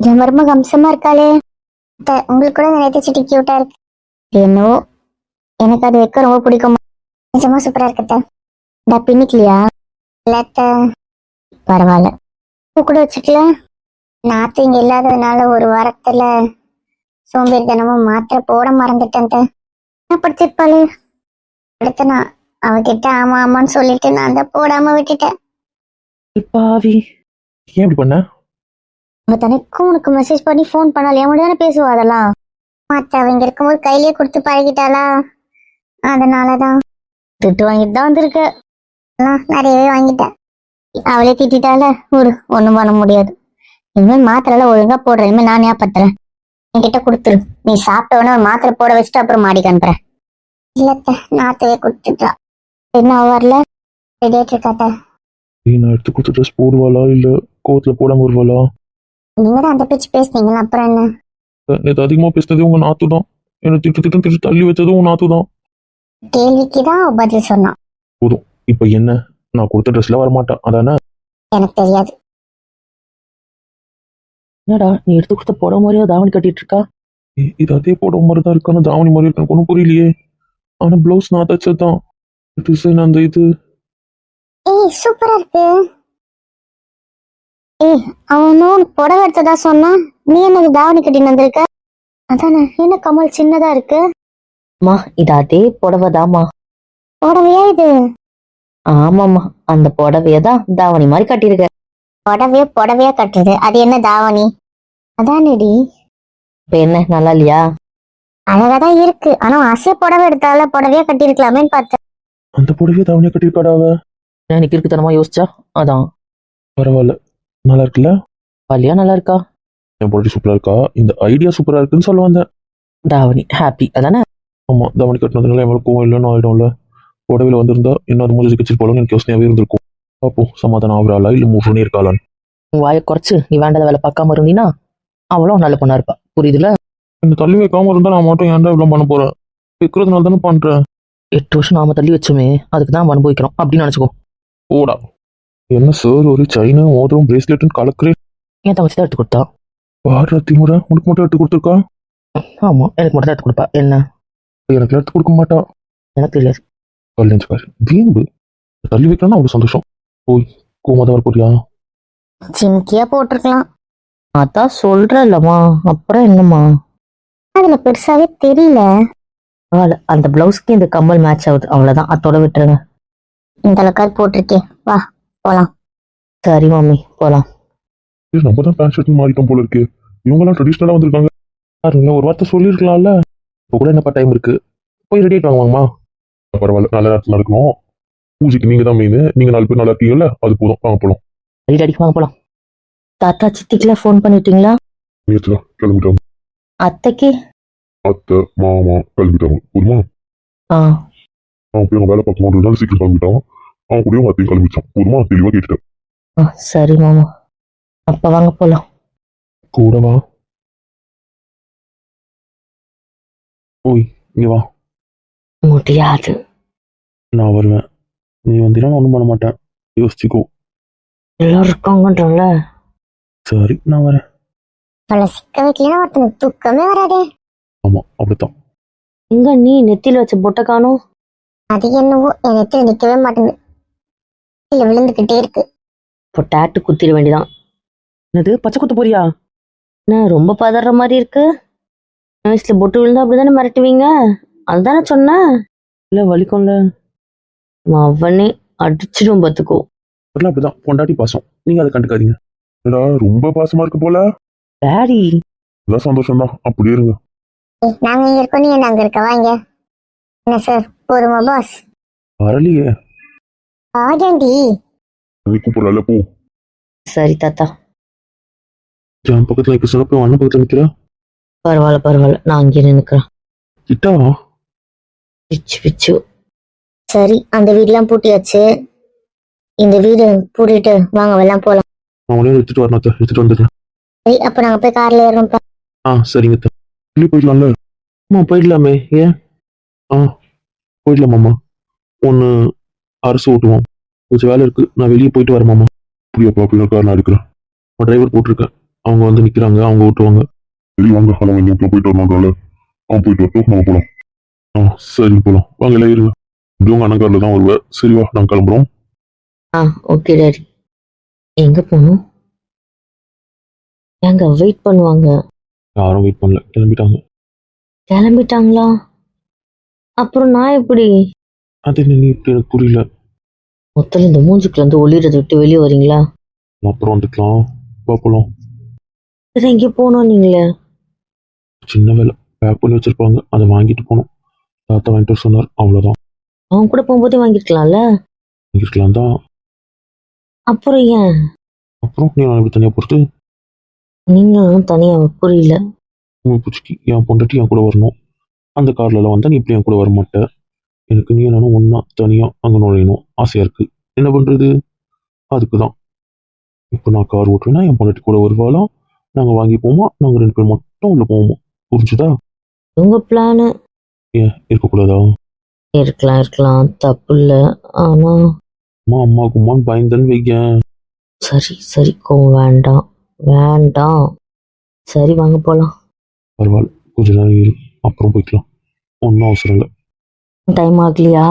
என் மருமக அம்சமா இருக்காளே. அத்தை, உங்களுக்கு கூட நினைத்த சிட்டி கியூட்டா இருக்கு. என்னவோ? எனக்கு அது வைக்க ரொம்ப பிடிக்கும்? நிஜமா சூப்பரா இருக்கத்த டா பின்னிக்கலையா? இல்லாத்த பரவாயில்ல. பூ கூட வச்சுக்கலாம் நாத்து இங்க இல்லாததுனால ஒரு வாரத்துல சோம்பேறித்தனமும் மாத்திரை போட மறந்துட்டேன் அத்தை. என்ன படிச்சிருப்பாளே? அடுத்து நான் அவகிட்ட ஆமா ஆமான்னு சொல்லிட்டு நான் தான் போடாம விட்டுட்டேன். பாவி. ஏன் இப்படி பண்ண? அவ தனக்கும் உனக்கு மெசேஜ் பண்ணி ஃபோன் பண்ணால் என் தானே பேசுவா அதெல்லாம்? மத்த அவங்க இருக்கும்போது கையிலேயே கொடுத்து பழகிட்டாளா? அதனாலதான். திட்டு வாங்கிட்டு தான் வந்திருக்க. எல்லாம் நிறையவே வாங்கிட்டேன். அவளே திட்டால ஒரு ஒண்ணும் பண்ண முடியாது. இனிமேல் மாத்திரை ஒழுங்கா போடுற இனிமேல் நான் ஞாபகத்துறேன் என்கிட்ட கொடுத்துரு. நீ சாப்பிட்ட உடனே ஒரு மாத்திரை போட வச்சுட்டு அப்புறம் மாடிக்கு அனுப்புறேன் இல்லத்த நாத்தவே கொடுத்துட்டா. என்ன வரல? ரெடியாட்டு இருக்காத்த நீ நான் எடுத்து கொடுத்த ட்ரெஸ் போடுவாளா? இல்லை கோவத்துல போடாம வருவாளா? நீங்க தான் அந்த பேச்சு பேசுனீங்களா? அப்புறம் என்ன? நேற்று அதிகமா பேசினதே உங்க நாத்து தான் என்ன திட்டு திட்டு திட்டு தள்ளி வச்சதும் உன் நாத்து தான் கேள்விக்கு தான் பதில் சொன்னான் இப்ப என்ன? நான் கொடுத்த ட்ரெஸ்ல வரமாட்டான் அதானே? எனக்கு தெரியாது. என்னடா நீ எடுத்து கொடுத்த புடவை மாதிரியா தாவணி கட்டிட்டு இருக்கா? ஏய், இது அதே போட மாதிரி தான் இருக்கான தாவணி மாதிரி இருக்கு எனக்கு ஒன்றும் புரியலையே. ஆனா பிளவுஸ் நான் தச்சதுதான். டிசைன் அந்த இது. ஏய் சூப்பரா இருக்கு. ஏய் அவனும் புடவை எடுத்ததா சொன்னான் நீ என்ன தாவணி கட்டின்னு வந்திருக்க? அதானே என்ன கமல் சின்னதா இருக்கு? அம்மா இது அதே புடவை தாம்மா புடவையா இது? ஆமாம்மா அந்த புடவைய தான் தாவணி மாதிரி கட்டியிருக்க புடவையா புடவையா கட்டுறது? அது என்ன தாவணி? அதானடி. இப்ப என்ன நல்லா இல்லையா? அழகாதான் இருக்கு. ஆனா ஆசையா புடவை எடுத்தால புடவையா கட்டியிருக்கலாமேன்னு பார்த்தேன். அந்த புடவையே தாவணியா கட்டியிருக்காடா அவ? எனக்கு இருக்குத்தனமா யோசிச்சா? அதான். பரவாயில்ல. நல்லா இருக்குல்ல பள்ளியா நல்லா இருக்கா என் பொடி சூப்பரா இருக்கா இந்த ஐடியா சூப்பரா இருக்குன்னு சொல்ல வந்தேன். தாவணி ஹாப்பி அதானே? ஆமா தாவணி கட்டினதுனால எவ்வளவு கோவம் இல்லைன்னு ஆயிடும்ல. புடவையில வந்திருந்தா இன்னும் அது மூஞ்சி கட்சி போலன்னு எனக்கு யோசனையாவே இருந்திருக்கும். அப்போ சமாதானம் ஆகுறாளா இல்ல மூணு இருக்காளான்னு. உன் வாயை குறைச்சு நீ வேண்டாத வேலை பார்க்காம இருந்தீன்னா அவளும் நல்ல பொண்ணா இருப்பா. புரியுதுல இந்த தள்ளி வைக்காம இருந்தா நான் மட்டும் ஏன்டா இவ்வளவு பண்ண போறேன்? வைக்கிறதுனால தானே பண்றேன். எட்டு வருஷம் நாம தள்ளி வச்சோமே அதுக்கு தான் அனுபவிக்கிறோம். அப்படின்னு நினைச்சுக்கோ. ஓடா என்ன சார் ஒரு சைனா மோதிரம் பிரேஸ்லெட்னு கலக்குறேன் என் தங்கச்சி தான் எடுத்து கொடுத்தா? பாரு திமுறை உனக்கு மட்டும் எடுத்து கொடுத்துருக்கா? ஆமா எனக்கு மட்டும் தான் எடுத்து கொடுப்பா. என்ன? எனக்கு எடுத்து கொடுக்க மாட்டா. எனக்கு தெரியாது. கல்யாணம் பாரு வீம்பு. தள்ளி வைக்கணும்னா அவ்வளவு சந்தோஷம். போய் கோமாதான் வர போறியா? ஜிம்கியா போட்டிருக்கலாம். அதான் சொல்றல்லம்மா அப்புறம் என்னம்மா? அதுல பெருசாவே தெரியல. பரவாயில்ல அந்த பிளவுஸ்க்கு இந்த கம்மல் மேட்ச் ஆகுது. அவ்வளவுதான். அதோட விட்டுருங்க. இந்த அளவுக்கு போட்டிருக்கே வா. போலாம். சரி மம்மி போலாம். ஏய், நம்ம தான் பேண்ட் ஷர்ட் மாறிட்டோம் போல இருக்கு. இவங்கெல்லாம் ட்ரெடிஷ்னலா வந்திருக்காங்க. பாருங்க ஒரு வார்த்தை சொல்லியிருக்கலாம்ல? இப்போ கூட என்னப்பா டைம் இருக்கு? போய் ரெடி ஆகிட்டு வாங்குவாங்கம்மா பரவாயில்ல நல்ல நேரத்தில் இருக்கணும் பூஜைக்கு நீங்க தான் மெயின் நீங்க நாலு பேர் நல்லா இருக்கீங்கல்ல? அது போதும். வாங்க போலாம். ரெடி அடிக்க வாங்க போலாம். தாத்தா சித்திக்கெல்லாம் ஃபோன் பண்ணிட்டீங்களா? நேற்று கிளம்பிட்டோம். அத்தைக்கு? அத்தை மாமா கிளம்பிட்டாங்க. போதுமா? ஆ. அவன் போய் அவன் வேலை பார்க்கணும் நாள் சீக்கிரம் கிளம்பிட்டான் அவன் கூடயும் அத்தையும் கிளம்பிச்சான். போதுமா? தெளிவா கேட்டுட்டேன். ஆ சரி மாமா. அப்ப வாங்க போலாம். கூடவா ஓய் இங்க வா. முடியாது. நான் வருவேன். நீ வந்தீங்கன்னா ஒன்றும் பண்ண மாட்டேன். யோசிச்சுக்கோ. எல்லாரும் இருக்காங்கன்றல சரி நான் வரேன். அவளை சிக்க வைக்கலன்னா ஒருத்தனுக்கு தூக்கமே வராதே. ஆமா அப்படித்தான். எங்க நீ நெத்தியில வச்ச பொட்டை காணும்? அது என்னவோ என் நெத்தில நிக்கவே மாட்டேங்குது. இல்ல விழுந்துகிட்டே இருக்கு. இப்போ டேட்டு குத்திட வேண்டியதான் என்னது பச்சை குத்த போறியா? என்ன ரொம்ப பதற மாதிரி இருக்கு? சின்ன வயசுல பொட்டு விழுந்தா அப்படிதானே மிரட்டுவீங்க? அதுதானே சொன்னேன் இல்ல வலிக்கும்ல. அவனே அடிச்சிடும் பார்த்துக்கோ. அதெல்லாம் அப்படிதான் பொண்டாட்டி பாசம். நீங்க அதை கண்டுக்காதீங்க. ஏடா ரொம்ப பாசமா இருக்கு போல? டாடி அதான் சந்தோஷம் தான் அப்படியே இருங்க. நாங்க இங்க இருக்கோம் நீ என்ன அங்க இருக்க வாங்க என்ன சார் போதுமா பாஸ் வரலையே. ஆஜாண்டி நீ கூப்பிடல போ. சரி தாத்தா. என் பக்கத்துல நிக்க சொன்னப்ப அண்ணன் பக்கத்துல நிக்கிற? பரவாயில்ல பரவாயில்ல. நான் அங்கேயே நினைக்கிறேன் கிட்டா? பிச்சு பிச்சு. சரி அந்த வீடுலாம் பூட்டியாச்சு. இந்த வீடு பூட்டிட்டு வாங்க எல்லாம் போலாம். நான் உடனே எடுத்துட்டு வரணும் அத்தை. எடுத்துட்டு வந்துடுறேன். சரி அப்ப நாங்க போய் கார்ல ஏறோம்ப்பா ஆ சரிங்க அத்தை. வெளியே போயிடலாம்ல? அம்மா போயிடலாமே. ஏன்? ஆ போயிடலாமாம்மா. ஒன்று அரசு ஓட்டுவோம். கொஞ்சம் வேலை இருக்கு. நான் வெளியே போயிட்டு வரேன் மாமா. அப்படியாப்பா அப்படின்னா கார் நான் எடுக்கிறேன் நான் டிரைவர் போட்டிருக்கேன். அவங்க வந்து நிக்கிறாங்க அவங்க ஓட்டுவாங்க. சரி வாங்க. எங்கேயும் போயிட்டு வரணும்னால அவன் போயிட்டு வரட்டும் நம்ம போலாம். ஆ சரி போலாம். வாங்க எல்லாம் இருங்க. இப்படி உங்க அண்ணன் கார்ல தான் வருவேன் சரி வா நாங்க கிளம்புறோம். ஆ ஓகே டாடி எங்க போகணும்? ஏங்க வெயிட் பண்ணுவாங்க. யாரும் வெயிட் பண்ணல. கிளம்பிட்டாங்க. கிளம்பிட்டாங்களா? அப்புறம் நான் எப்படி? அது என்ன நீ இப்படி எனக்கு புரியல. மொத்தம் இந்த மூஞ்சுக்குள்ள இருந்து ஒளிறதை விட்டு வெளியே வரீங்களா? அப்புறம் வந்துக்கலாம். வா போலாம் சரி எங்கே போனோம் நீங்களே. சின்ன வேலை. பேக் பண்ணி வச்சிருப்பாங்க. அதை வாங்கிட்டு போகணும். தாத்தா வாங்கிட்டு வர சொன்னார். அவ்வளோதான் அவங்க கூட போகும்போதே வாங்கிருக்கலாம்ல வாங்கிருக்கலாம் தான். அப்புறம் ஏன்? அப்புறம் நீ நான் இப்படி தனியாக பொறுத்து நீங்களும் தனியா புரியல. உங்கள் பூச்சிக்கு என் பொண்டாட்டி என் கூட வரணும். அந்த கார்லலாம் வந்தால் நீ இப்படி என் கூட வர மாட்ட எனக்கு நீ நானும் ஒன்றா தனியாக அங்கே நுழையணும். ஆசையாக இருக்குது என்ன பண்ணுறது அதுக்கு தான் இப்போ நான் கார் ஓட்டுவேன்னா என் பொண்டாட்டி கூட வருவாளா? நாங்கள் வாங்கி போமா நாங்கள் ரெண்டு பேர் மட்டும் உள்ள போவோமா? புரிஞ்சுதா? உங்க பிளானு ஏன் இருக்கக்கூடாதா? இருக்கலாம் இருக்கலாம். தப்பு இல்லை. ஆனா அம்மா அம்மாவுக்கு அம்மான்னு பயந்தன்னு வைக்கேன் சரி சரி. கோவம் வேண்டாம். வேண்டாம். சரி வாங்க போலாம். பரவாயில்ல. கொஞ்ச நேரம் இரு. அப்புறம் போய்க்கலாம். ஒன்றும் அவசரம் இல்லை. டைம் ஆகலையா?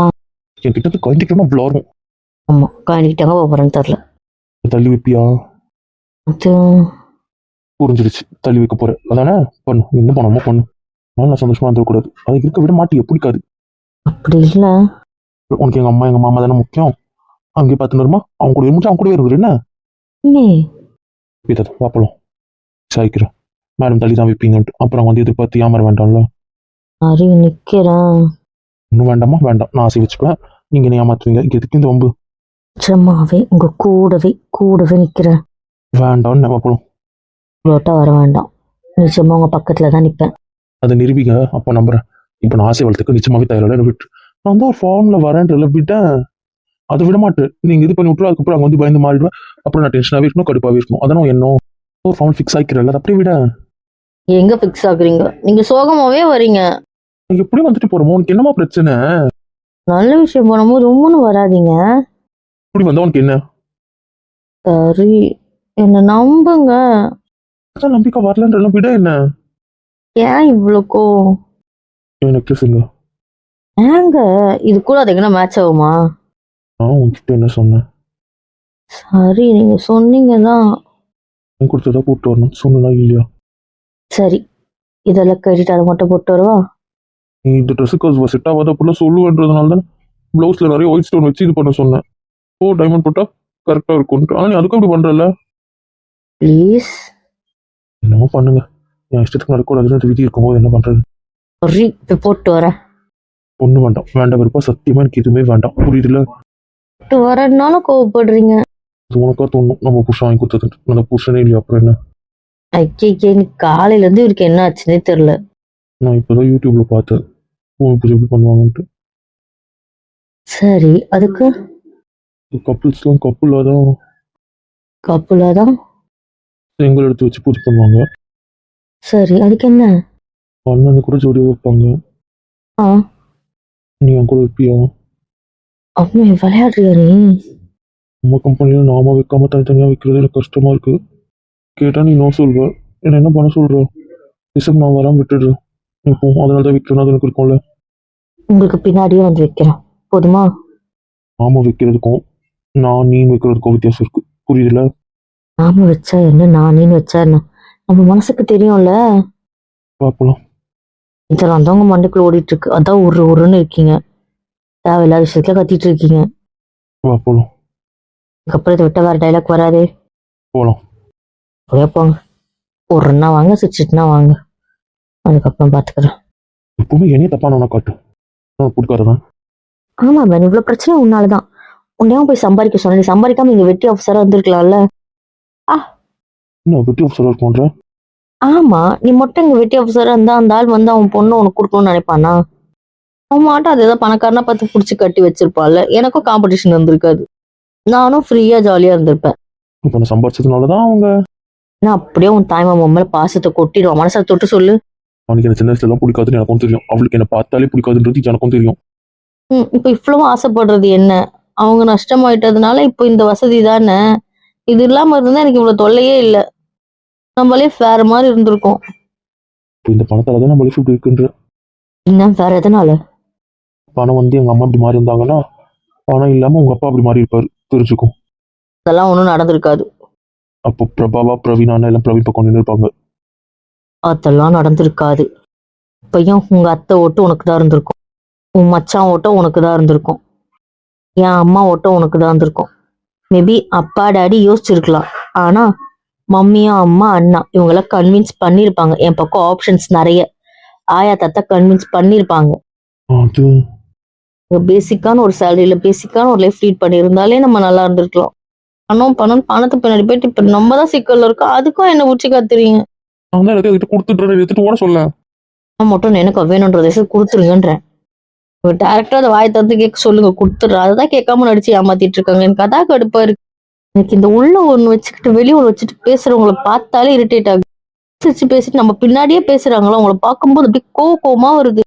என் கிட்ட இருந்து குழந்தைக்கணும் அவ்வளோ வரும் ஆமா காணிக்கிட்டாங்க போறேன்னு தெரில தள்ளி வைப்பியா? அது புரிஞ்சிடுச்சு. தள்ளி வைக்க போறேன். அதானே? பண்ணு. நீ என்ன பண்ணாமோ பண்ணு. நான் நான் சந்தோஷமா இருந்துடக்கூடாது அதை இருக்க விட மாட்டிய பிடிக்காது. அப்படி இல்லை. உனக்கு எங்க அம்மா எங்க மாமா தானே முக்கியம். அங்கே பார்த்துன்னு வருமா? அவங்க கூட இருந்துச்சு அவங்க கூட இருந்துரு. என்ன? என்ன இதை பார்ப்பலாம் சாய்க்கிறேன் மேடம் தள்ளி தான் வைப்பீங்கன்ட்டு. அப்புறம் வந்து எதிர்பார்த்து ஏமாற வேண்டாம்ல. சரி நிக்கிறேன். இன்னும் வேண்டாமா வேண்டாம். நான் ஆசை வச்சுப்பேன் நீங்க என்ன ஏமாத்துவீங்க. இங்க எதுக்கு இந்த வம்பு. நிச்சயமாவே உங்க கூடவே கூடவே நிக்கிறேன். வேண்டாம்னு பார்ப்பலாம் இவ்வளோட்டா வர வேண்டாம். நிச்சயமா உங்க பக்கத்துல தான் நிப்பேன். அதை நிரூபிங்க. அப்போ நம்புறேன். இப்போ நான் ஆசை வளர்த்துக்கு நிச்சயமாவே தயாரில்லை விட்டு. நான் தான் ஒரு ஃபார்ம்ல வரேன்றல விட்டேன். அதை விட மாட்டேன். நீங்க இது பண்ணி விட்டுரு அதுக்கப்புறம் அங்கே வந்து பயந்து மாறிடுவேன். அப்புறம் நான் டென்ஷனாகவே இருக்கணும் கடுப்பாகவே இருக்கணும். அதான் என்ன ஒரு ஃபார்ம் ஃபிக்ஸ் ஆகிக்கிறேன் அதை அப்படியே விட. எங்க ஃபிக்ஸ் ஆகுறீங்க? நீங்க சோகமாவே வரீங்க. எப்படி வந்துட்டு போறோமோ? உனக்கு என்னமா பிரச்சனை? நல்ல விஷயம் பண்ணும்போது ரொம்பன்னு வராதீங்க. இப்படி வந்தா உனக்கு என்ன? சரி. என்ன நம்புங்க. அதான் நம்பிக்கை வரலன்றலாம் விட என்ன? ஏன் இவ்வளோக்கோ எனக்கு சொல்லுங்க. ஏங்க இது கூட அது எங்கன்னா மேட்ச் ஆகுமா? நான் உன்கிட்ட என்ன சொன்னேன்? சரி நீங்க சொன்னீங்க தான் நீ கொடுத்ததா கூப்பிட்டு வரணும். சொன்னா இல்லையா? சரி. இதெல்லாம் கட்டிட்டு அதை மட்டும் போட்டு வருவா? இந்த ட்ரெஸ்ஸுக்கு செட் ஆகாத அப்படிலாம் சொல்லுவேன்றதுனால தான் ப்ளவுஸ்ல நிறைய ஒயிட் ஸ்டோன் வச்சு இது பண்ண சொன்னேன். ஓ டைமண்ட் போட்டா கரெக்டா இருக்கும்ட்டு ஆனால் நீ அதுக்கும் இப்படி பண்றல ப்ளீஸ் என்னமோ பண்ணுங்க. என் இஷ்டத்துக்கு நடக்கூடாதுன்னு விதி இருக்கும்போது என்ன பண்றது? சரி போய் போட்டு வரேன். ஒன்றும் வேண்டாம். வேண்டாம் விருப்பா சத்தியமா எனக்கு எதுவுமே வேண்டாம். புரியுதுல போட்டு வரேன்னாலும் கோவப்படுறீங்க. அது உனக்கா தோணும். நம்ம புருஷன் வாங்கி கொடுத்தது அந்த புருஷனே இல்லையா? அப்புறம் என்ன? ஐயே எனக்கு காலையில இருந்து இவருக்கு என்ன ஆச்சுன்னே தெரியல. நான் இப்போதான் யூடியூப்ல பார்த்தேன். பூஜை எப்படி பண்ணுவாங்கன்ட்டு. சரி அதுக்கு? கப்புள்ஸ்லாம் கப்புளாக தான் கப்புலா தான்? செங்கல் எடுத்து வச்சு பூஜை பண்ணுவாங்க. சரி அதுக்கு என்ன? அண்ணன் கூட ஜோடியாக வைப்பாங்க. ஆ. நீ என் கூட வைப்பியா? அம்மே விளையாடுறியா நீ? நம்ம கம்பெனியில் நாம வைக்காம தனித்தனியாக வைக்கிறது எனக்கு கஷ்டமா இருக்கு. கேட்டா நீ நோ சொல்வ என்ன என்ன பண்ண சொல்ற? ரிசப் நான் வராம விட்டுடுறேன் இப்போ அதனால தான் வைக்கணும் அது எனக்கு இருக்கும்ல. உங்களுக்கு பின்னாடியே வந்து வைக்கிறேன். போதுமா? நாம வைக்கிறதுக்கும். நான் நீ வைக்கிறதுக்கும் வித்தியாசம் இருக்கு. புரியுதுல நாம வச்சா என்ன? நானேன்னு வச்சா என்ன? நம்ம மனசுக்கு தெரியும்ல? பார்ப்பலாம். இதெல்லாம் தான் உங்க மண்டைக்குள்ள ஓடிட்டு இருக்கு அதான் ஒரு ஒருன்னு இருக்கீங்க. தேவையில்லாத விஷயத்துல கத்திட்டு இருக்கீங்க. பார்ப்பலாம். அதுக்கப்புறம் இதை விட்ட வேற டைலாக் வராதே. போலாம். அப்படியே போங்க. ஒருன்னா வாங்க சிரிச்சிட்டுனா வாங்க. அதுக்கப்புறம் பாத்துக்கிறேன் எப்பவுமே என்னையே தப்பா நான் காட்டும். நான் பிடிக்காதவன் ஆமா மேன் இவ்வளவு பிரச்சனை உன்னாலதான். உன்னையும் போய் சம்பாதிக்க சொன்ன நீ சம்பாதிக்காம இங்க வெட்டி ஆஃபீஸரா வந்திருக்கலாம்ல என்ன வெட்டி ஆஃபீஸர் பண்றேன் ஆமா நீ மட்டும் இங்க வெட்டி ஆஃபீஸரா இருந்தா அந்த ஆள் வந்து அவன் பொண்ணு உனக்கு கொடுக்கணும்னு நினைப்பானா? அவன் மாட்டும் அது ஏதோ பணக்காரனா பார்த்து புடிச்சு கட்டி வச்சிருப்பான்ல எனக்கும் காம்படிஷன் வந்திருக்காது. நானும் ஃப்ரீயா ஜாலியா இருந்திருப்பேன். இப்போ நான் தான் அவங்க நான் அப்படியே உன் தாய்மாமன் மேல பாசத்தை கொட்டிடுவான். மனசை தொட்டு சொல்லு. அவனுக்கு என்ன சின்ன வயசுல பிடிக்காதுன்னு எனக்கும் தெரியும். அவளுக்கு என்ன பார்த்தாலே பிடிக்காதுன்றது எனக்கும் தெரியும். ம், இப்ப இவ்வளவும் ஆசைப்படுறது என்ன? அவங்க நஷ்டமாயிட்டதுனால இப்போ இந்த வசதி தானே? இது இல்லாம இருந்தா எனக்கு இவ்வளவு தொல்லையே இல்ல. நம்மளே வேற மாதிரி இருந்திருக்கோம். இப்போ இந்த பணத்தால தான் நம்ம லைஃப் இப்படி இருக்குன்ற. என்ன வேற எதனால? பணம் வந்து எங்க அம்மா இப்படி மாறி இருந்தாங்கன்னா பணம் இல்லாம உங்க அப்பா அப்படி மாறி இருப்பாரு. தெரிஞ்சுக்கும். அதெல்லாம் ஒன்றும் நடந்திருக்காது. அப்போ பிரபாவா பிரவீனா எல்லாம் பிரவீன் பக்கம் நின்று இருப்பாங்க அதெல்லாம் நடந்திருக்காது. இப்பயும் உங்க அத்தை ஓட்டு உனக்கு தான் இருந்திருக்கும். உன் மச்சான் ஓட்டம் உனக்கு தான் இருந்திருக்கும். என் அம்மா ஓட்டம் உனக்கு தான் இருந்திருக்கும். மேபி அப்பா டாடி யோசிச்சிருக்கலாம். ஆனா மம்மியும் அம்மா அண்ணா இவங்கெல்லாம் கன்வின்ஸ் பண்ணியிருப்பாங்க என் பக்கம் ஆப்ஷன்ஸ் நிறைய. ஆயா தாத்தா கன்வின்ஸ் பண்ணியிருப்பாங்க அது. பேசிக்கான ஒரு சேலரியில பேசிக்கான ஒரு லைஃப் லீட் பண்ணியிருந்தாலே நம்ம நல்லா இருந்திருக்கலாம். பணம் பணம் பணத்து பின்னாடி போயிட்டு இப்ப நம்ம தான் சிக்கல்ல இருக்கோம். அதுக்கும் என்ன உச்சி காத்துறீங்க நான் தான் எல்லாத்தையும் எடுத்துட்டு கொடுத்துட்டு எடுத்துட்டு ஓட சொல்ல. நான் மட்டும் எனக்கு வேணுன்றதை கொடுத்துருங்கன்றேன். ஒரு டேரக்டா அதை வாய் தந்து கேட்க சொல்லுங்க கொடுத்துட்றா அதுதான் கேட்காம நடிச்சு ஏமாத்திட்டு இருக்காங்க. எனக்கு அதான் கடுப்பா இருக்கு. எனக்கு இந்த உள்ள ஒன்று வச்சுக்கிட்டு வெளியே ஒன்று வச்சுட்டு பேசுறவங்களை பார்த்தாலே இரிட்டேட் ஆகுது. சிரிச்சு பேசிட்டு நம்ம பின்னாடியே பேசுறாங்களோ? அவங்கள பார்க்கும்போது அப்படியே கோவ கோவமா வருது.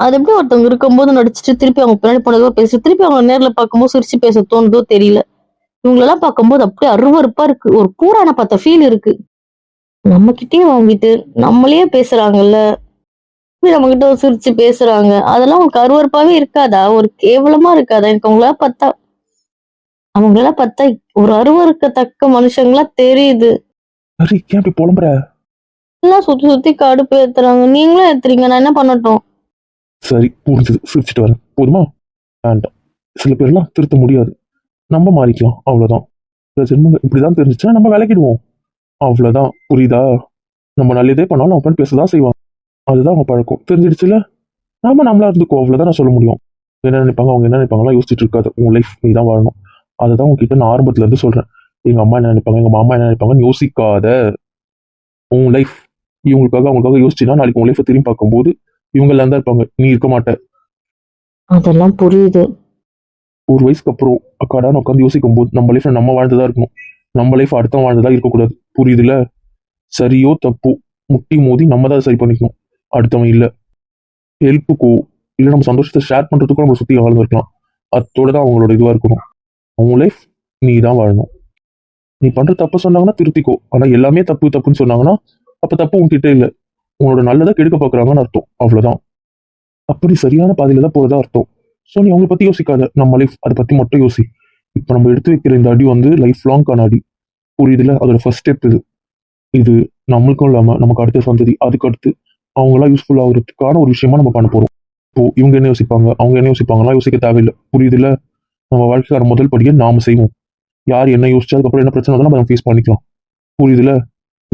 அது எப்படி ஒருத்தவங்க இருக்கும்போது நடிச்சிட்டு திருப்பி அவங்க பின்னாடி போனதோ பேசி திருப்பி அவங்க நேரில் பார்க்கும்போது சிரிச்சு பேச தோணுதோ தெரியல. இவங்களெல்லாம் பார்க்கும்போது அப்படியே அருவறுப்பா இருக்கு. ஒரு பூரான பார்த்த ஃபீல் இருக்கு. நம்ம கிட்டயே வாங்கிட்டு நம்மளே பேசுறாங்கல்ல? நம்ம கிட்ட சிரிச்சு பேசுறாங்க. அதெல்லாம் உங்களுக்கு அருவருப்பாவே இருக்காதா? ஒரு கேவலமா இருக்காதா? எனக்கு அவங்கள பார்த்தா. அவங்கள பார்த்தா ஒரு அருவருக்கத்தக்க மனுஷங்களா தெரியுது. இப்படி புலம்புற? எல்லாம் சுத்தி சுத்தி கடுப்பு ஏத்துறாங்க. நீங்களும் ஏத்துறீங்க. நான் என்ன பண்ணட்டும்? சரி புரிஞ்சது சிரிச்சிட்டு வரேன். போதுமா? வேண்டாம். சில பேர்லாம் திருத்த முடியாது. நம்ம மாறிக்கலாம். அவ்வளவுதான். சில ஜென்மங்க இப்படிதான் தெரிஞ்சுச்சுன்னா நம்ம விளக்கிடுவோம் அவ்வளவுதான். புரியுதா? நம்ம நல்லதே பண்ணாலும் அவன் பேசதான் செய்வான். அதுதான் அவங்க பழக்கம். தெரிஞ்சிடுச்சுல? நாம நம்மளா இருந்துக்கோ அவ்வளவுதான் நான் சொல்ல முடியும். என்ன நினைப்பாங்க? அவங்க என்ன நினைப்பாங்கலாம் யோசிச்சுட்டு இருக்காது. உன் லைஃப் நீ தான் வாழணும். அதை தான் உங்ககிட்ட நான் ஆரம்பத்துல இருந்து சொல்றேன். எங்க அம்மா என்ன நினைப்பாங்க? எங்க மாமா என்ன நினைப்பாங்கன்னு யோசிக்காத. உன் லைஃப் இவங்களுக்காக அவங்களுக்காக யோசிச்சுன்னா நாளைக்கு உன் லைஃப்பை திரும்பி பார்க்கும்போது இவங்க தான் இருப்பாங்க. நீ இருக்க மாட்ட. அதெல்லாம் புரியுது. ஒரு வயசுக்கு அப்புறம் அக்காடான்னு உட்காந்து யோசிக்கும் போது நம்ம லைஃப்ல நம்ம வாழ்ந்ததா இருக்கணும். நம்ம லைஃப் அடுத்தவன் வாழ்ந்ததா இருக்கக்கூடாது. புரியுதுல? சரியோ தப்போ? முட்டி மோதி நம்ம தான் சரி பண்ணிக்கணும். அடுத்தவன் இல்லை. ஹெல்ப்புக்கோ இல்லை நம்ம சந்தோஷத்தை ஷேர் பண்ணுறதுக்கோ நம்ம சுத்தி வாழ்ந்துருக்கலாம் அத்தோட தான் அவங்களோட இதுவாக இருக்கணும். அவங்க லைஃப் நீ தான் வாழணும். நீ பண்ணுற தப்பு சொன்னாங்கன்னா திருத்திக்கோ. ஆனால் எல்லாமே தப்பு தப்புன்னு சொன்னாங்கன்னா அப்போ தப்பு உங்ககிட்ட இல்லை. உங்களோட நல்லதை கெடுக்க பார்க்குறாங்கன்னு அர்த்தம். அவ்வளோதான் அப்படி சரியான பாதையில் தான் போகிறதா அர்த்தம். ஸோ நீ அவங்கள பற்றி யோசிக்காத. நம்ம லைஃப் அதை பற்றி மட்டும் யோசி. இப்போ நம்ம எடுத்து வைக்கிற இந்த அடி வந்து லைஃப் லாங்கான அடி. புரியுதுல? அதோட ஃபர்ஸ்ட் ஸ்டெப் இது. இது நம்மளுக்கும் இல்லாமல் நமக்கு அடுத்த சந்ததி அதுக்கு அடுத்து அவங்களாம் யூஸ்ஃபுல் ஆகுறதுக்கான ஒரு விஷயமா நம்ம பண்ண போகிறோம் இப்போ இவங்க என்ன யோசிப்பாங்க? அவங்க என்ன யோசிப்பாங்களாம் யோசிக்க தேவையில்லை. புரியுதுல? நம்ம வாழ்க்கைக்கான முதல் படியை நாம் செய்வோம். யார் என்ன யோசிச்சு அதுக்கப்புறம் என்ன பிரச்சனை நம்ம ஃபேஸ் பண்ணிக்கலாம். புரியுதுல?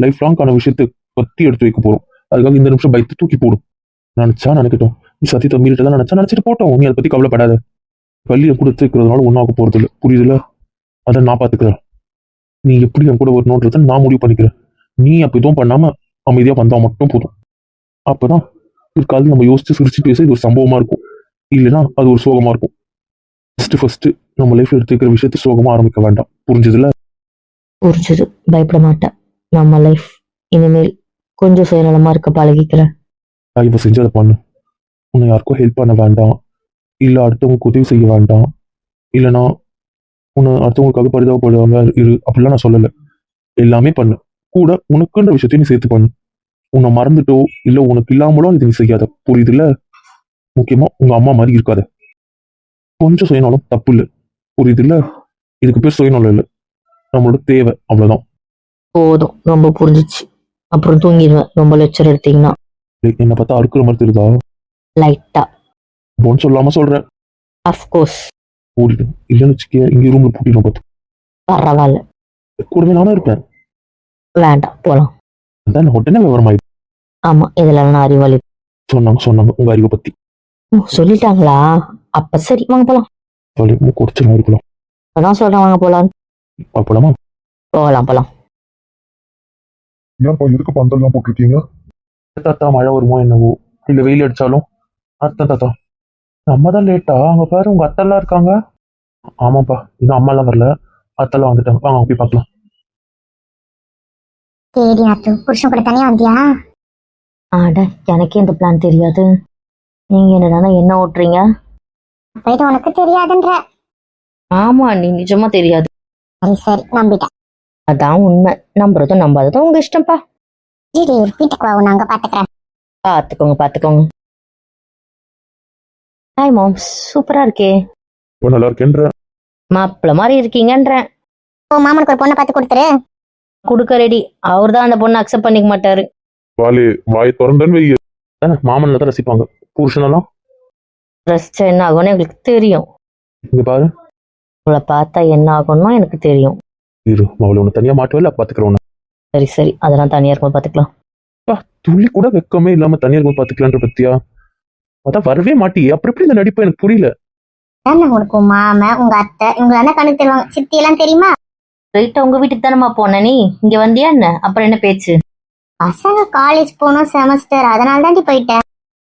லைஃப் லாங்கான விஷயத்தை பற்றி எடுத்து வைக்க போகிறோம் அதுக்காக இந்த நிமிஷம் பயத்தை தூக்கி போடும். நினச்சா நினைக்கட்டும். நீ சத்தியத்தை மீறிட்டு தான் நினச்சா நினச்சிட்டு போட்டோம். நீ அதை பற்றி கவலைப்படாத. பள்ளியை கொடுத்து வைக்கிறதுனால ஒன்றாக போகிறது இல்லை புரியுதுல? அதை நான் பார்த்துக்கிறேன். நீ எப்படி என் கூட வரணுன்றதை நான் முடிவு பண்ணிக்கிறேன்? நீ அப்ப எதுவும் பண்ணாம அமைதியா வந்தா மட்டும் போதும். அப்பதான் பிற்காலத்தில் நம்ம யோசிச்சு சிரிச்சு பேச இது ஒரு சம்பவமா இருக்கும். இல்லைன்னா அது ஒரு சோகமா இருக்கும். ஃபர்ஸ்ட் ஃபர்ஸ்ட் நம்ம லைஃப்ல எடுத்து வைக்கிற விஷயத்தை சோகமா ஆரம்பிக்க வேண்டாம். புரிஞ்சதுல புரிஞ்சது. பயப்பட மாட்டேன். நம்ம லைஃப் இனிமேல் கொஞ்சம் சுயநலமா இருக்க பழகிக்கிறேன். தயவு செஞ்சு அதை பண்ணு. உன்னை யாருக்கும் ஹெல்ப் பண்ண வேண்டாம். இல்லை அடுத்தவங்களுக்கு உதவி செய்ய வேண்டாம். இல்லைன்னா உன்னை அடுத்தவங்களுக்காக பரிதாபப்படுவாங்க இரு அப்படிலாம் நான் சொல்லலை. எல்லாமே பண்ணு. கூட உனக்குன்ற விஷயத்தையும் நீ சேர்த்து பண்ணு. உன்னை மறந்துட்டோ இல்லை உனக்கு இல்லாமலோ இது நீ செய்யாத. புரியுதுல்ல? முக்கியமா உங்க அம்மா மாதிரி இருக்காத. கொஞ்சம் சுயநலம் தப்பு இல்லை. புரியுதுல்ல? இதுக்கு பேர் சுயநலம் இல்லை. நம்மளோட தேவை அவ்வளவுதான். போதும். ரொம்ப புரிஞ்சிச்சு. அப்புறம் தூங்கிடுவேன். ரொம்ப லெக்சர் எடுத்தீங்கன்னா. என்னை பார்த்தா அறுக்கிற மாதிரி தெரியுதா? லைட்டா போன்னு சொல்லாம சொல்றேன் அஃப்கோர்ஸ் ஓடிடு இல்லைன்னு வச்சுக்க இங்கே ரூம்ல பூட்டிடும் பார்த்து. பரவாயில்ல. கூடவே நானும் இருப்பேன் வேண்டாம் போலாம். அதான் உடனே விவரமாயி ஆமா இதுல நான் அறிவாளி சொன்னாங்க சொன்னாங்க உங்க அறிவை பத்தி. ஓ, சொல்லிட்டாங்களா? அப்ப சரி வாங்க போலாம். வலி குறைச்சலாம் இருக்கலாம் அதான் சொல்றேன் வாங்க போலாம்? அப்பலாமா போகலாம் போலாம். ஏன்ப்பா எதுக்கு பந்தல்லாம் போட்டிருக்கீங்க? தாத்தா மழை வருமோ என்னவோ. இல்ல வெயில் அடிச்சாலும்? அர்த்தம் தாத்தா. நம்ம தான் லேட்டா அங்க பாரு உங்க அத்தெல்லாம் இருக்காங்க. ஆமாப்பா இன்னும் அம்மா எல்லாம் வரல. அத்தெல்லாம் வந்துட்டாங்க. வாங்க போய் பார்க்கலாம். சரி அத்து புருஷன் கூட தனியா வந்தியா? ஆட எனக்கே இந்த பிளான் தெரியாது. நீங்க என்னடானா என்ன ஓட்டுறீங்க? அப்ப இது உனக்கு தெரியாதுன்ற. ஆமா நீ நிஜமா தெரியாது. சரி சரி நம்பிட்டேன். அதான் உண்மை. நம்புறதும் நம்பாததும் உங்க இஷ்டம்ப்பா. சரி ஒரு வீட்டுக்கு வா உன்னை அங்க பாத்துக்கிறேன். பாத்துக்கோங்க பாத்துக்கோங்க. ஹாய் மாம் சூப்பரா இருக்கே. இப்போ நல்லா இருக்கேன்ற. மாப்பிள்ள மாதிரி இருக்கீங்கன்றேன் ஓ மாமனுக்கு ஒரு பொண்ணை பார்த்து கொடுத்துரு. கொடுக்க ரெடி அவர் தான் அந்த பொண்ணை அக்செப்ட் பண்ணிக்க மாட்டாரு. வாலி வாய் திறந்தன்னு வெய்ய தானே மாமன்ல தான் ரசிப்பாங்க. புருஷனெல்லாம்? ரசிச்சா என்ன ஆகும்னு எங்களுக்கு தெரியும். இங்க பாரு. உங்களை பார்த்தா என்ன ஆகும்னு எனக்கு தெரியும். இரு அவளை உன்னை தனியா மாட்டவே இல்லை பாத்துக்கிறேன் உன்னை? சரி சரி. அதெல்லாம் தனியா இருக்கும் பார்த்துக்கலாம். துளி கூட வெக்கமே இல்லாம தனியா இருக்கும் பாத்துக்கலான்ற பத்தியா? அதான் வரவே மாட்டியே. அப்புறம் எப்படி இந்த நடிப்பு எனக்கு புரியல. உனக்கு உன் மாமன் உங்க அத்தை இவங்க என்ன கணக்கு தருவாங்க? சித்தி எல்லாம் தெரியுமா? ரைட்டா உங்க வீட்டுக்கு தானம்மா போன நீ? இங்க வந்தியா என்ன? அப்புறம் என்ன பேச்சு? பசங்க காலேஜ் போகணும் செமஸ்டர் அதனால தாண்டி போயிட்டேன்.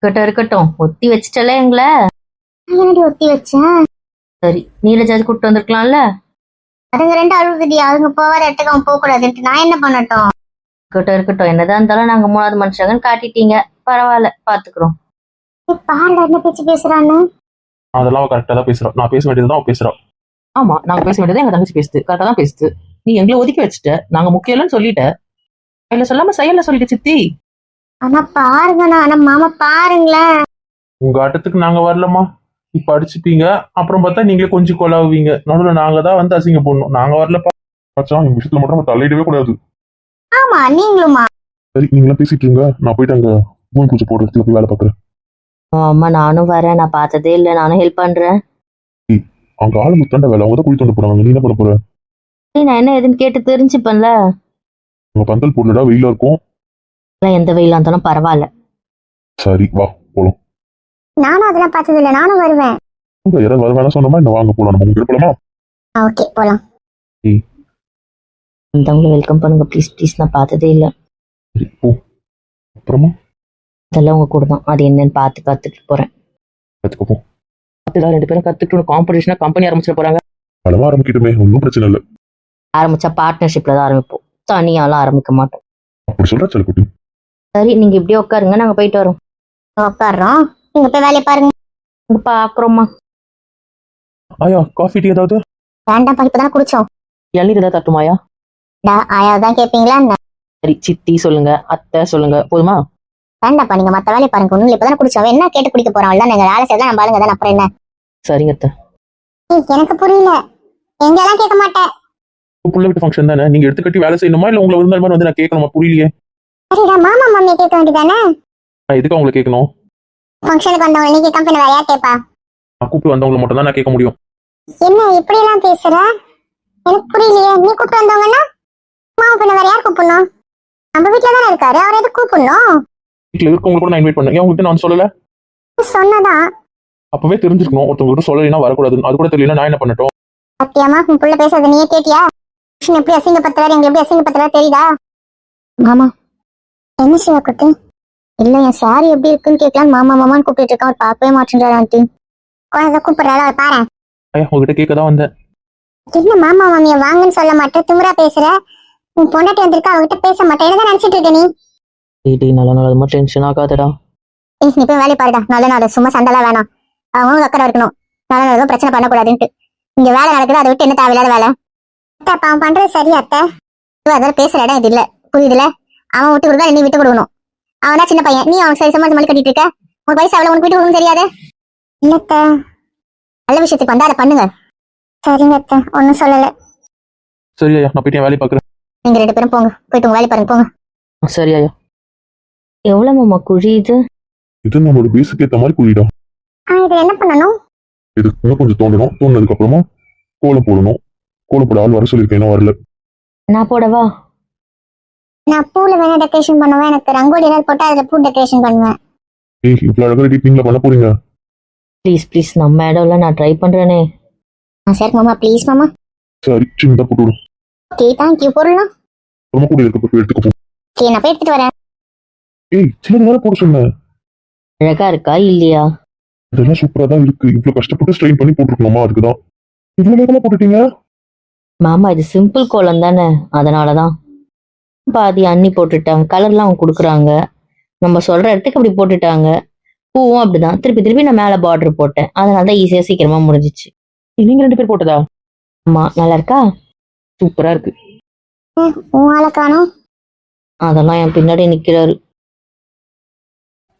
இருக்கட்டும் இருக்கட்டும். ஒத்தி வச்சிட்டல எங்களை? நான் என்னடி ஒத்தி வச்சேன்? சரி நீரஜாஜ் கூப்பிட்டு வந்திருக்கலாம்ல? அதுங்க ரெண்டு அழுகுதி அவங்க போகாத இடத்துக்கு அவன் போக கூடாதுன்ட்டு நான் என்ன பண்ணட்டும்? இருக்கட்டும் இருக்கட்டும். என்னதான் இருந்தாலும் நாங்க மூணாவது மனுஷங்கன்னு காட்டிட்டீங்க. பரவாயில்ல பாத்துக்கிறோம். பாருடா என்ன பேச்சு பேசுறான்னு? அதெல்லாம் அவ கரெக்டா தான் பேசுறான் நான் பேச வேண்டியது தான் பேசுறா. ஆமா நாங்க பேச வேண்டியது எங்க தங்கச்சி பேசுது. கரெக்டா தான் பேசுது. நீ எங்களை ஒதுக்கி வச்சுட்ட. நாங்க முக்கியம் இல்லைன்னு சொல்லிட்ட. இல்ல சொல்லாம செயல்ல சொல்லிட்டு சித்தி. ஆனா பாருங்கண்ணா ஆனா மாமா பாருங்களேன். உங்க ஆட்டத்துக்கு நாங்க வரலமா இப்ப அடிச்சுப்பீங்க அப்புறம் பார்த்தா நீங்களே கொஞ்சம் கொலாவுவீங்க. நடுவில் நாங்க தான் வந்து அசிங்க போடணும். நாங்க வரலப்பா. மச்சான் இந்த விஷயத்துல மட்டும் நம்ம தலையிடவே கூடாது. ஆமா நீங்களுமா சரி நீங்களாம் பேசிட்டு இருங்க. நான் போயிட்டு அங்க பூமி பூஜை போடுறதுக்கு போய் வேலை பார்க்குறேன். அம்மா நானும் வரேன். நான் பார்த்ததே இல்லை. நானும் ஹெல்ப் பண்றேன். அங்க ஆளு முத்தாண்ட வேலை. அவங்க தான் குழி தோண்ட போறாங்க. நீ என்ன பண்ண போற? சரி, நான் என்ன ஏதுன்னு கேட்டு தெரிஞ்சுப்பேன்ல. உங்க பந்தல் போடலடா வெயிலா இருக்கும். எல்லாம் எந்த வெயிலா இருந்தாலும் பரவாயில்ல. சரி வா போலாம். நானும் அதெல்லாம் பார்த்தது இல்ல. நானும் வருவேன். உங்க யாராவது வர வேணாம் சொன்னோமா? என்ன வாங்க போலாம். நம்ம உங்க போலாமா? ஓகே போலாம். வந்தவங்களை வெல்கம் பண்ணுங்க. ப்ளீஸ் ப்ளீஸ் நான் பார்த்ததே இல்லை. சரி போ. அப்புறமா? அதெல்லாம் உங்க கூட தான். அது என்னன்னு பார்த்து பார்த்துட்டு போறேன். கத்துக்க போ அப்படிதான் ரெண்டு பேரும் கத்துக்கிட்டு காம்படிஷனா கம்பெனி ஆரம்பிச்சிட போறாங்க. பலமா ஆரம்பிக்கிட்டுமே ஒன்றும் பிரச்சனை இல்லை. ஆரம்பிச்சா பார்ட்னர்ஷிப்ல தான் ஆரம்பிப்போம். தனியாலாம் ஆரம்பிக்க மாட்டோம். அப்படி சொல்ற செல்லக்குட்டி. சரி நீங்க இப்படியே உட்காருங்க நாங்க போயிட்டு வரோம். உட்காடுறோம் நீங்க போய் வேலையை பாருங்க. இங்க பாக்குறோமா ஆயா காஃபி டீ ஏதாவது? வேண்டாம் இப்பதானே குடிச்சோம். இளநீர் ஏதாவது தட்டுமாயா டா ஆயா தான் கேட்பீங்களா என்ன சரி சித்தி சொல்லுங்க அத்தை சொல்லுங்க. போதுமா? வேண்டாப்பா நீங்க மத்த வேலையை பாருங்க. ஒண்ணும் இப்பதான் குடிச்சோம் என்ன கேட்டு குடிக்க போறான் இல்ல நீங்க வேலை செய்யலாம் நம்ம ஆளுங்க தானே அப்புறம் என்ன? சரிங்க அத்தை. ஏய், எனக்கு புரியல. எங்கெல்லாம் கேட்க மாட்டேன் புள்ள வீட்டு ஃபங்க்ஷன் தானே? நீங்க எடுத்து கட்டி வேலை செய்யணுமா? இல்ல உங்களை விருந்தாள் மாதிரி வந்து நான் கேட்கணுமா? புரியலையே. சரிடா மாமா மம்மியை கேட்க வேண்டியதானே? நான் எதுக்கு அவங்களை கேட்கணும்? ஃபங்க்ஷனுக்கு வந்தவங்க நீ கேட்காம பின்ன வேற யார் கேட்பா? நான் கூப்பிட்டு வந்தவங்களை மட்டும் தான் நான் கேட்க முடியும். என்ன இப்படி எல்லாம் பேசுற? எனக்கு புரியலையே. நீ கூப்பிட்டு வந்தவங்கன்னா மாமா பின்ன வேற யார் கூப்பிடணும்? நம்ம வீட்டுல தானே இருக்காரு. அவரை எதுக்கு கூப்பிடணும்? வீட்டுல இருக்கவங்க கூட நான் இன்வைட் பண்ணேன் ஏன் உங்ககிட்ட நான் சொல்லல? சொன்னதான் அப்பவே தெரிஞ்சிருக்கணும். ஒருத்தவங்க சொல்லலைன்னா வரக்கூடாது அது கூட தெரியல நான் என்ன பண்ணட்டும்? சத்தியமா? உன் புள்ள பேசுறது நீயே கேட்டியா? கிருஷ்ணன் எப்படி அசிங்கப்படுத்துறாரு? எங்க எப்படி அசிங்கப்படுத்துறாரு தெரியுதா? மாமா. என்ன சிவா குட்டி? இல்ல என் சாரி எப்படி இருக்குன்னு கேட்கலாம் மாமா மாமான்னு கூப்பிட்டு இருக்கான். அவர் பார்க்கவே மாட்டேன்றாரு ஆண்டி. குழந்தை கூப்பிடுறாரு. அவர் பாரு. ஐயா உங்ககிட்ட கேட்க தான் வந்தேன். என்ன மாமா மாமிய? வாங்கன்னு சொல்ல மாட்டேன். திமிரா பேசுற? உன் பொண்டாட்டி வந்திருக்கா? அவகிட்ட பேச மாட்டேன். என்னதான் நினைச்சிட்டு இருக்க நீ? டேய் டேய் நல்ல நல்ல மாதிரி டென்ஷன் ஆகாதடா. ஏய், நீ போய் வேலையை பாருடா. நல்ல நாள். சும்மா சண்டைலாம் வேணாம். அவங்க அக்கறை இருக்கணும். நல்ல நாள் எதுவும் பிரச்சனை பண்ணக்கூடாதுன்ட்டு. இங்க வேலை நடக்குது. அதை விட்டு என்ன தேவையில்லாத வேலை? அத்தை, அப்ப அவன் பண்றது சரி அத்தை. அதெல்லாம் பேசுற இடம் இது இல்ல. புரியுதுல? அவன் விட்டு கொடுத்தா நீ விட்டு கொடுக்கணும். அவன் தான் சின்ன பையன்? நீ அவன் சரி சமாளி மல்லி கட்டிட்டு இருக்க. உனக்கு வயசு அவ்வளவு உனக்கு விட்டு கொடுக்கணும் தெரியாது? இல்லத்த நல்ல விஷயத்துக்கு வந்தா அதை பண்ணுங்க. சரிங்க அத்தை. ஒன்னும் சொல்லல. சரி ஐயா. நான் போயிட்டு என் வேலையை பார்க்குறேன். நீங்க ரெண்டு பேரும் போங்க. போயிட்டு உங்க வேலையை பாருங்க. போங்க. சரி ஐயா. எவ்வளவு மாமா குழி இது? இது நம்மளோட பேஸுக்கு ஏற்ற மாதிரி குழிடா. ஆ இது என்ன பண்ணணும்? இது இன்னும் கொஞ்சம் தோண்டணும். தோண்டினதுக்கு அப்புறமா கோலம் போடணும். கோலம் போட ஆள் வர சொல்லியிருக்கேன். இன்னும் வரல. நான் போடவா? நான் பூல வேணா டெக்கரேஷன் பண்ணுவேன். எனக்கு ரங்கோலி ஏதாவது போட்டு அதுல பூ டெக்கரேஷன் பண்ணுவேன். ஏய் இவ்வளோ அழகாக எடிட்டிங்ல பண்ண போறீங்க? ப்ளீஸ் ப்ளீஸ் நம்ம இடம்ல நான் ட்ரை பண்றேனே. ஆ சரி மாமா. ப்ளீஸ் மாமா. சரி சின்னதாக போட்டு விடும் ஓகே தேங்க்யூ பொருள்லாம்? அப்புறமா கூட இருக்க போய் எடுத்துக்க போ. ஓகே நான் போய் எடுத்துட்டு வரேன். ஏய் சின்னது வேலை போட சொன்னேன் அழகா இருக்கா இல்லையா? இதெல்லாம் சூப்பரா தான் இருக்கு. இவ்வளவு கஷ்டப்பட்டு ஸ்ட்ரெயின் பண்ணி போட்டுருக்கணுமா அதுக்குதான்? இவ்வளவு வேகமா போட்டுட்டீங்க? மாமா இது சிம்பிள் கோலம் தானே. அதனாலதான். பாதி அண்ணி போட்டுட்டாங்க. கலர்லாம் அவங்க கொடுக்குறாங்க. நம்ம சொல்ற இடத்துக்கு அப்படி போட்டுட்டாங்க. பூவும் அப்படிதான். திருப்பி திருப்பி நான் மேல பார்டர் போட்டேன். அதனால தான் ஈஸியா சீக்கிரமா முடிஞ்சிச்சு. நீங்க ரெண்டு பேர் போட்டதா? ஆமா நல்லா இருக்கா? சூப்பரா இருக்கு. அதெல்லாம் என் பின்னாடி நிக்கிறாரு.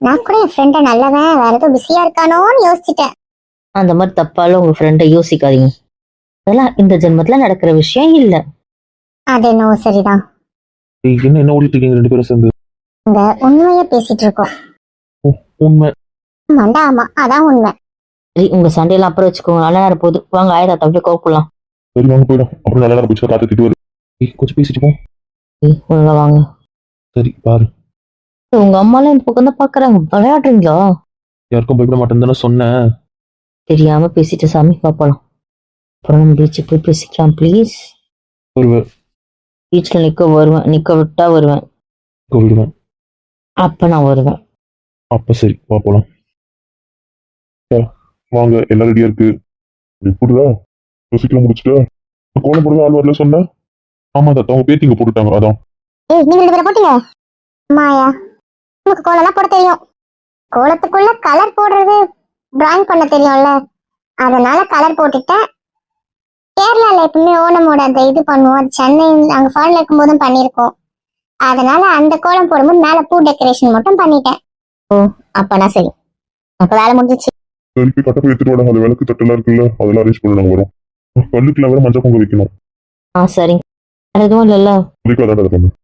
நான் கூட என் ஃப்ரெண்டை நல்லவன் வேற ஏதோ பிஸியா இருக்கானோன்னு யோசிச்சுட்டேன். அந்த மாதிரி தப்பால உங்க ஃப்ரெண்டை யோசிக்காதீங்க. அதெல்லாம் இந்த ஜென்மத்துல நடக்கிற விஷயம் இல்ல. அது என்னவோ சரிதான். ஏய், என்ன என்ன ஓடிட்டு இருக்கீங்க ரெண்டு பேரும் சேர்ந்து? இந்த உண்மையை பேசிட்டு இருக்கோம். உண்மை. ஆமாண்டா ஆமா அதான் உண்மை. சரி உங்க சண்டையெல்லாம் அப்புறம் வச்சுக்கோங்க. நல்ல நேரம் போகுது. வாங்க ஆயிரா தம்பி கோப்பிடலாம் சரி வாங்க போயிடும். அப்புறம் நல்ல நேரம் போச்சு. காத்து திட்டு ஏய், கொஞ்சம் பேசிட்டு போ. ஒழுங்கா வாங்க. சரி பாரு. உங்க அம்மாலாம் இந்த பக்கம் தான் பாக்குறாங்க. விளையாடுறீங்களா? யாருக்கும் பயப்பட மாட்டேன்னு தானே சொன்னேன். தெரியாம பேசிட்டு சாமி பாப்பலாம். அப்புறம் பீச்சுக்கு போய் பேசிக்கலாம் ப்ளீஸ் வருவேன் பீச்சில் நிக்க வருவேன். நிக்க விட்டா வருவேன். விடுவேன் அப்ப நான் வருவேன். அப்ப சரி வா போலாம். ஆ, வாங்க எல்லாம் ரெடியா இருக்கு. எப்படிடா சீக்கிரம் முடிச்சுட்டா? கோலம் போடவே ஆள் வரல சொன்ன ஆமா தாத்தா அவங்க பேத்திங்க போட்டுட்டாங்க அதான். ஏய் நீங்க போட்டீங்க? அம்மாயா? உங்களுக்கு கோலம்லாம் போட தெரியும். கோலத்துக்குள்ள கலர் போடுறது டிராயிங் பண்ண தெரியும்ல. அதனால கலர் போட்டுட்டேன். கேரளால எப்பவுமே ஓணமோட அந்த இது பண்ணுவோம். சென்னை அங்க ஃபாரின்ல இருக்கும்போதும் பண்ணியிருக்கோம். அதனால அந்த கோலம் போடும்போது மேல பூ டெக்கரேஷன் மட்டும் பண்ணிட்டேன். ஓ அப்பனா சரி. அப்ப வேலை முடிஞ்சிச்சு. சரி போய் கட்டப்பை எடுத்துட்டு வாங்க அந்த விளக்கு தட்டெல்லாம் இருக்குல்ல. அதெல்லாம் அரேஞ்ச் பண்ண நாங்க வரோம். கல்லுக்குலாம் வேற மஞ்சள் பொங்க வைக்கணும். ஆ சரிங்க. வேற எதுவும் இல்லைல்ல. அதுக்கு அதான்